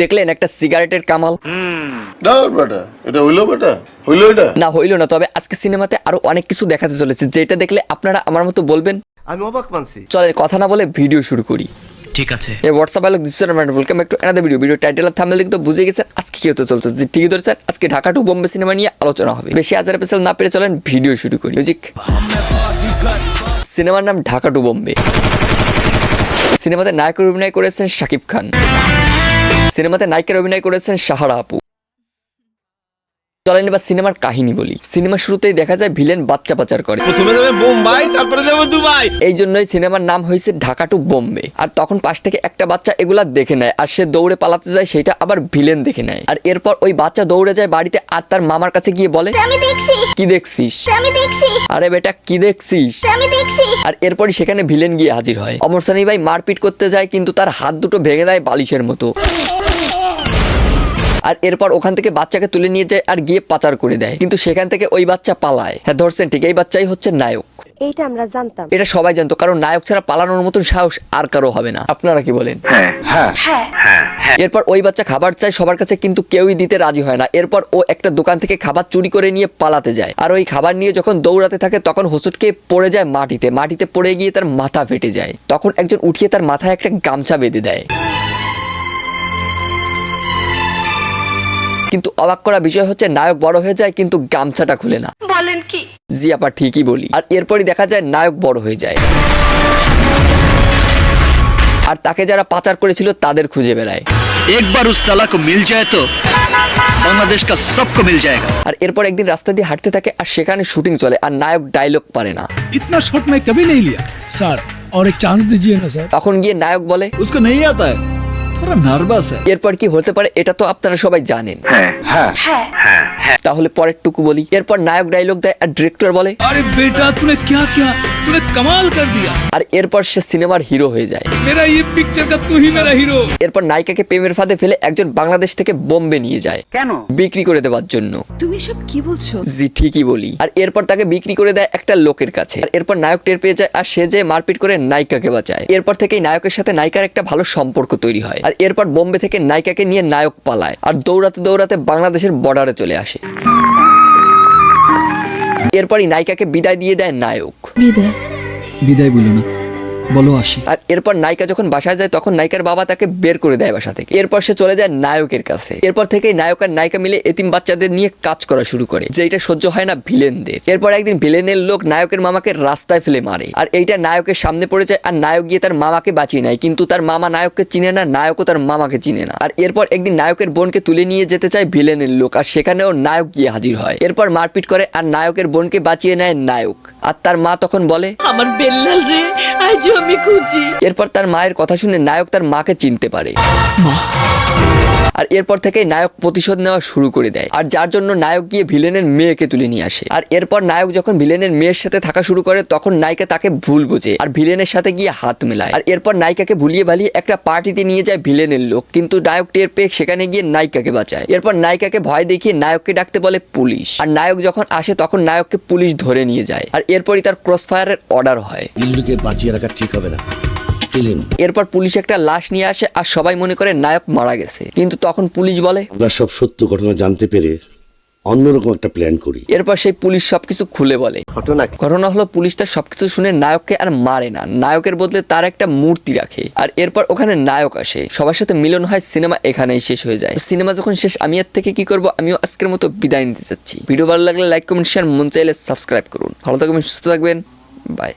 দেখলেন একটা সিগারেটের কামাল? এটা হইল বেটা হইল এটা। না হইল না তবে আজকে সিনেমাতে আরও অনেক কিছু দেখাতে চলেছে যেটা দেখলে আপনারা আমার মতো বলবেন? আমি অবাক মানছি। চলেন কথা না বলে ভিডিও শুরু করি। ঠিক আছে। এই হোয়াটসঅ্যাপ আলোক দিচ্ছে ওয়েলকাম একটু এনাদের ভিডিও ভিডিও টাইটেল আর থাম্বনেল দেখে বুঝে গেছেন আজকে কি হতে চলছে। যে ঠিকই ধরেছেন আজকে ঢাকা টু বোম্বে সিনেমা নিয়ে আলোচনা হবে। বেশি হাজার পেছাল না পেরে চলেন ভিডিও শুরু করি। মিউজিক সিনেমার নাম ঢাকা টু বোম্বে সিনেমাতে নায়কের অভিনয় করেছেন শাকিব খান। সিনেমাতে নায়িকার অভিনয় করেছেন সাহারা আপু। চলেন এবার সিনেমার কাহিনী বলি। সিনেমার শুরুতেই দেখা যায় ভিলেন বাচ্চা পাচার করে। প্রথমে যাবে বোম্বাই তারপরে যাবে দুবাই। এই জন্যই সিনেমার নাম হয়েছে ঢাকা টু বোম্বে। আর তখন পাশ থেকে একটা বাচ্চা এগুলা দেখে নেয় আর সে দৌড়ে পালাতে যায় সেটা আবার ভিলেন দেখে নেয়। আর এরপর ওই বাচ্চা দৌড়ে যায় বাড়িতে আর তার মামার কাছে গিয়ে বলে আমি দেখছি। কি দেখছিস? আমি দেখছি। আরে বেটা কি দেখছিস? আমি দেখছি। আর এরপরই সেখানে ভিলেন গিয়ে হাজির হয়। অমর সানি ভাই মারপিট করতে যায় কিন্তু তার হাত দুটো ভেঙে দেয় বালিশের মতো। আর এরপর ওখান থেকে বাচ্চাকে তুলে নিয়ে যায় আর গিয়ে পাচার করে দেয়। কিন্তু সেখান থেকে ওই বাচ্চা পালায়। হ্যাঁ ধরছেন ঠিক এই বাচ্চাই হচ্ছে নায়ক। এইটা আমরা জানতাম। এটা সবাই জানতো কারণ নায়ক ছাড়া পালানোর মতন সাহস আর কারও হবে না। আপনারা কি বলেন? এরপর ওই বাচ্চা খাবার চায় সবার কাছে কিন্তু কেউই দিতে রাজি হয় না। এরপর ও একটা দোকান থেকে খাবার চুরি করে নিয়ে পালাতে যায়। আর ওই খাবার নিয়ে যখন দৌড়াতে থাকে তখন হোসটকে পড়ে যায় মাটিতে। মাটিতে পড়ে গিয়ে তার মাথা ফেটে যায়। তখন একজন উঠিয়ে তার মাথায় একটা গামছা বেঁধে দেয়। কিন্তু অবাক করা বিষয় হচ্ছে নায়ক বড় হয়ে যায় কিন্তু গামছাটা খুলে না বলেন কি জি আপা ঠিকই বলি আর এরপরই দেখা যায় নায়ক বড় হয়ে যায় আর তাকে যারা পাচার করেছিল তাদের খুঁজে বেড়ায় एक बार उस साला को मिल जाए तो बांग्लादेश का सबको मिल जाएगा আর এরপর একদিন রাস্তা দিয়ে হাঁটতে থাকে আর সেখানে শুটিং চলে আর নায়ক ডায়লগ পারে না इतना शॉट मैं कभी नहीं लिया सर और एक चांस दीजिए ना सर তখন গিয়ে নায়ক বলে उसको नहीं आता है এরপর কি হতে পারে এটা তো আপনারা সবাই জানেন। হ্যাঁ, হ্যাঁ। হ্যাঁ। তাহলে পরের টুকু বলি। এরপর নায়ক ডায়লগ দেয় আর ডিরেক্টর বলে আরে বেটা তুনে কিয়া কিয়া? तूने कमाल कर दिया আর এরপর সে সিনেমার হিরো হয়ে যায় मेरा ये पिक्चर का तू ही मेरा हीरो এরপর নায়িকাকে প্রেমের ফাঁদে ফেলে একজন বাংলাদেশ থেকে বোম্বে নিয়ে যায় কেন বিক্রি করে দেওয়ার জন্য তুমি সব কি বলছো জি ঠিকই বলি আর এরপর তাকে বিক্রি করে দেয় একটা লোকের কাছে আর এরপর নায়ক টের পেয়ে যায় আর সে যে মারপিট করে নায়িকাকে বাঁচায় এরপর থেকেই নায়কের সাথে নায়িকার একটা ভালো সম্পর্ক তৈরি হয় আর এরপর বোম্বে থেকে নায়িকাকে নিয়ে নায়ক পালায় আর দৌড়াতে দৌড়াতে বাংলাদেশের বর্ডারে চলে আসে এরপরই নায়িকাকে বিদায় দিয়ে দেয় নায়ক। বিদায়। বলো না। বলো আসি। আর এরপর নায়িকা যখন বাসায় যায় তখন নায়িকার বাবা তাকে বের করে দেয় বাসা থেকে। এরপর সে চলে যায় নায়কের কাছে। এরপর থেকে নায়ক আর নায়িকা মিলে এতিম বাচ্চাদের নিয়ে কাজ করা শুরু করে যে এটা সহ্য হয় না ভিলেনদের। এরপর একদিন ভিলেনের লোক নায়কের মামাকে রাস্তায় ফেলে মারে। আর এইটা নায়কের সামনে পড়ে যায় আর নায়ক গিয়ে তার মামাকে বাঁচিয়ে নেয়। কিন্তু তার মামা নায়ককে চিনে না নায়কও তার মামাকে চিনে না। আর এরপর একদিন নায়কের বোনকে তুলে নিয়ে যেতে চায় ভিলেনের লোক আর সেখানেও নায়ক গিয়ে হাজির হয়। এরপর মারপিট করে আর নায়কের বোনকে বাঁচিয়ে নেয় নায়ক। আর তার মা তখন বলে আমার বেল্লাল রে আজ আমি খুঁজি। এরপর তার মায়ের কথা শুনে নায়ক তার মাকে চিনতে পারে। আর এরপর থেকে নায়ক প্রতিশোধ নেওয়া শুরু করে দেয়। আর যার জন্য নায়ক গিয়ে ভিলেনের মেয়েকে তুলে নিয়ে আসে। আর এরপর নায়ক যখন ভিলেনের মেয়ের সাথে থাকা শুরু করে তখন নায়িকা তাকে ভুল বোঝে আর ভিলেনের সাথে গিয়ে হাত মেলায়। আর এরপর নায়িকাকে ভুলিয়ে ভালিয়ে একটা পার্টিতে নিয়ে যায় ভিলেনের লোক। কিন্তু নায়ক টের পেয়ে সেখানে গিয়ে নায়িকাকে বাঁচায়। এরপর নায়িকাকে ভয় দেখিয়ে নায়ককে ডাকতে বলে পুলিশ। আর নায়ক যখন আসে তখন নায়ককে পুলিশ ধরে নিয়ে যায়। আর এরপরই তার ক্রস ফায়ারের অর্ডার হয়। বাঁচিয়ে রাখা ঠিক হবে না। এরপর পুলিশ একটা লাশ নিয়ে আসে আর সবাই মনে করে নায়ক মারা গেছে। কিন্তু তখন পুলিশ বলে আমরা সব সত্য ঘটনা জানতে পেরে অন্যরকম একটা প্ল্যান করি। এরপর সেই পুলিশ সবকিছু খুলে বলে। ঘটনা ঘটনা হলো পুলিশ তার সবকিছু শুনে নায়ককে আর মারে না। নায়কের বদলে তার একটা মূর্তি রাখে। আর এরপর ওখানে নায়ক আসে। সবার সাথে মিলন হয় সিনেমা এখানেই শেষ হয়ে যায়। সিনেমা যখন শেষ আমি এর থেকে কি করব? আমিও আজকের মতো বিদায় নিতে চাচ্ছি। ভিডিও ভালো লাগলে লাইক কমেন্ট শেয়ার মন চাইলে সাবস্ক্রাইব করুন। ভালো থাকবেন সুস্থ থাকবেন। বাই